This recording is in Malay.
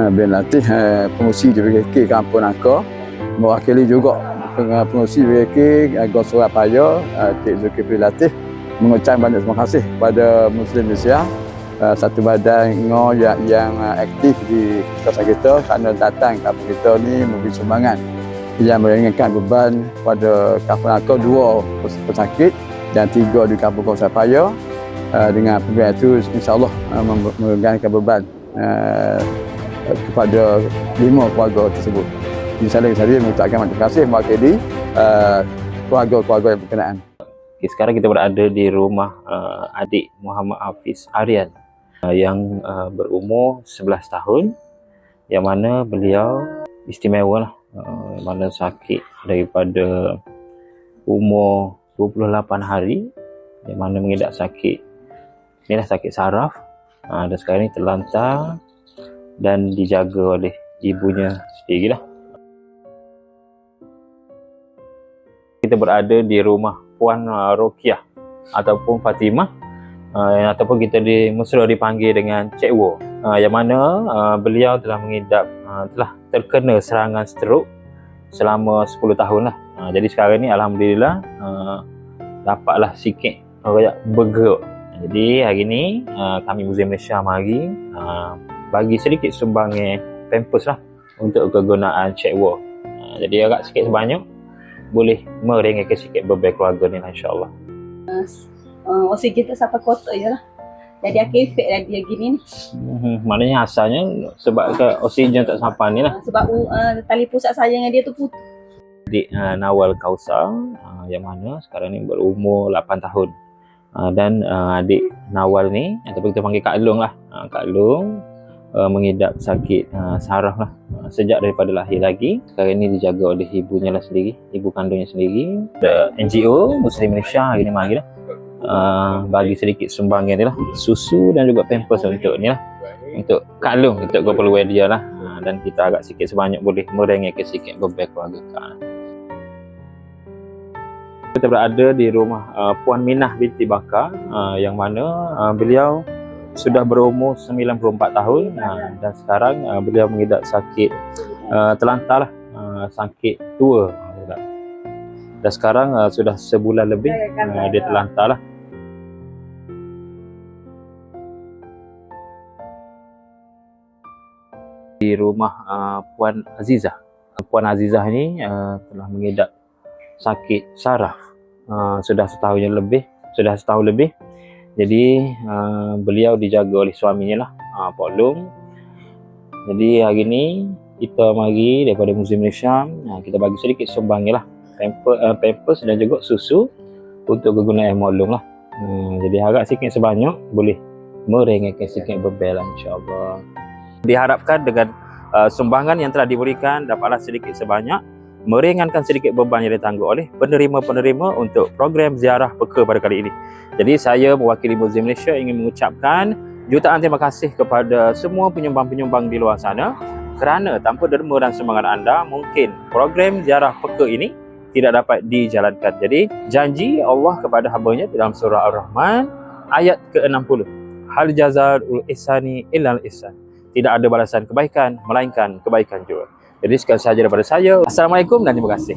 uh, bin Latih uh, pengusi JPKK Kampung Nangka. Mewakili juga peng- pengurusi BK Agong Surabaya uh, Cik Zulkifli Latif. Mengucapkan banyak terima kasih kepada Muslim Malaysia satu badan yang, yang aktif di kawasan kita kerana datang kampung kita ni memberi sumbangan yang meringankan beban pada kampung Angkau dua pesakit dan tiga di kampung Surabaya uh, dengan program itu insyaAllah meringankan beban kepada lima keluarga tersebut. Misalnya saya mengucapkan terima kasih mewakili uh, keluarga-keluarga yang berkenaan. Okay, sekarang kita berada di rumah uh, adik Muhammad Hafiz Aryan uh, yang uh, berumur 11 tahun yang mana beliau istimewa lah uh, mana sakit daripada umur 28 hari yang mana mengidap sakit ni lah sakit saraf uh, dan sekarang ni terlantar dan dijaga oleh ibunya sendiri lah kita berada di rumah Puan uh, Rokiah ataupun Fatimah uh, ataupun kita di mesra dipanggil dengan Cik Wo uh, yang mana uh, beliau telah mengidap uh, telah terkena serangan stroke selama 10 tahun lah. Uh, jadi sekarang ni Alhamdulillah uh, dapatlah sikit bergerak. Jadi hari ni uh, kami Muzium Malaysia mari uh, bagi sedikit sumbangan pampers lah untuk kegunaan Cik Wo uh, jadi agak sikit sebanyak boleh meringankan sikit beban keluarga ni lah insyaAllah. uh, oksigen tu sampai kotak je lah. Jadi aku efek dah dia gini ni. Hmm, maknanya asalnya sebab ke oksigen tak sampai ni lah. Uh, sebab uh, tali pusat saya dengan dia tu putus. Adik uh, Nawal Kausar uh, yang mana sekarang ni berumur 8 tahun. Uh, dan uh, adik Nawal ni ataupun kita panggil Kak Long lah. Uh, Kak Long uh, mengidap sakit uh, saraf lah uh, sejak daripada lahir lagi. Sekarang ni dijaga oleh ibunya lah sendiri, ibu kandungnya sendiri. The NGO Muslim Malaysia hari ni lah. Uh, bagi sedikit sumbangan ni lah susu dan juga pampers untuk ni lah untuk Kak Long untuk keperluan dia lah uh, dan kita agak sikit sebanyak boleh meringankan sikit beban keluarga lah. kita berada di rumah uh, Puan Minah binti Bakar uh, yang mana uh, beliau sudah berumur 94 tahun uh, dan sekarang uh, beliau mengidap sakit uh, terlantar lah, uh, sakit tua dan sekarang uh, sudah sebulan lebih uh, dia terlantar lah di rumah uh, Puan Azizah. Puan Azizah ni uh, telah mengidap sakit saraf uh, sudah setahun yang lebih sudah setahun lebih jadi uh, beliau dijaga oleh suaminya lah uh, Pak Long. Jadi hari ni kita mari daripada Muzium Malaysia uh, kita bagi sedikit sumbang lah. Pampers, uh, dan juga susu untuk kegunaan Mak Long lah. Uh, jadi harap sikit sebanyak boleh meringankan sikit beban lah insyaAllah. Diharapkan dengan uh, sumbangan yang telah diberikan dapatlah sedikit sebanyak meringankan sedikit beban yang ditanggung oleh penerima-penerima untuk program ziarah peka pada kali ini. Jadi saya mewakili Muzium Malaysia ingin mengucapkan jutaan terima kasih kepada semua penyumbang-penyumbang di luar sana kerana tanpa derma dan sumbangan anda mungkin program ziarah peka ini tidak dapat dijalankan. Jadi janji Allah kepada hamba-Nya dalam surah Ar-Rahman ayat ke-60. Hal jazal ihsani illal ihsan. Tidak ada balasan kebaikan melainkan kebaikan juga. Jadi sekian sahaja daripada saya. Assalamualaikum dan terima kasih.